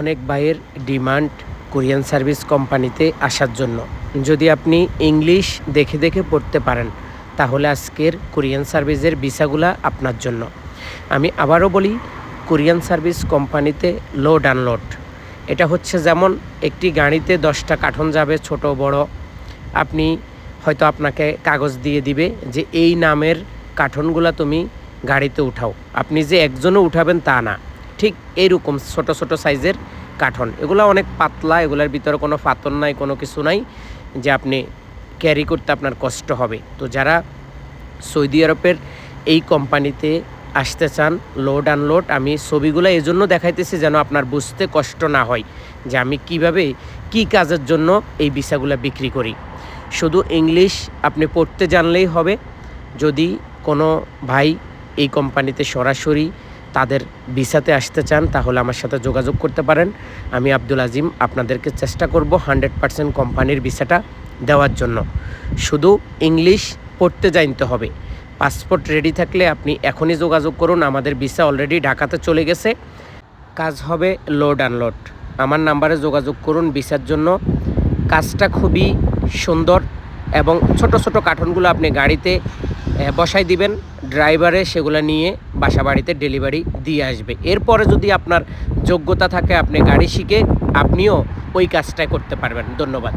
অনেক ভাইয়ের demand Korean service কোম্পানিতে আসার জন্য। যদি আপনি ইংলিশ দেখে দেখে পড়তে পারেন, তাহলে আজকের কোরিয়ান সার্ভিসের ভিসাগুলা আপনার জন্য। আমি আবারও বলি, কোরিয়ান সার্ভিস কোম্পানিতে লোড আনলোড এটা হচ্ছে যেমন একটি গাড়িতে দশটা কাঠন যাবে, ছোট, বড়। আপনি হয়তো আপনাকে কাগজ দিয়ে দিবে যে এই নামের কাঠনগুলা তুমি গাড়িতে উঠাও। আপনি যে একজনও উঠাবেন তা না। ঠিক এইরকম ছোট ছোট সাইজের কাঠন। এগুলো অনেক পাতলা, এগুলোর ভিতরে কোনো ফাতন নাই, কোনো কিছু নাই, যে আপনি ক্যারি করতে আপনার কষ্ট হবে। তো যারা সৌদি আরবের এই কোম্পানিতে আসতে চান লোড আনলোড আমি ছবিগুলো এই জন্য দেখাইতেছি যেন আপনার বুঝতে কষ্ট না হয়, যে আমি কীভাবে কি কাজের জন্য এই ভিসাগুলো বিক্রি করি। শুধু ইংলিশ আপনি পড়তে জানলেই হবে, যদি কোনো ভাই এই কোম্পানিতে সরাসরি তাদের ভিসাতে আসতে চান, তাহলে আমার সাথে যোগাযোগ করতে পারেন। আমি আব্দুল আজিম আপনাদেরকে চেষ্টা করব হান্ড্রেড পার্সেন্ট কোম্পানির ভিসাটা দেওয়ার জন্য। শুধু ইংলিশ পড়তে জানতে হবে। পাসপোর্ট রেডি থাকলে আপনি এখনই যোগাযোগ করুন, আমাদের ভিসা অলরেডি ঢাকাতে চলে গেছে। কাজ হবে লোড আনলোড আমার নাম্বারে যোগাযোগ করুন ভিসার জন্য। কাজটা খুবই সুন্দর এবং ছোট ছোট কার্টুনগুলো আপনি গাড়িতে বসাই দিবেন। ড্রাইভারে সেগুলো নিয়ে বাসা বাড়িতে ডেলিভারি দিয়ে আসবে। এরপরে যদি আপনার যোগ্যতা থাকে, আপনি গাড়ি শিখে আপনিও ওই কাজটা করতে পারবেন। ধন্যবাদ।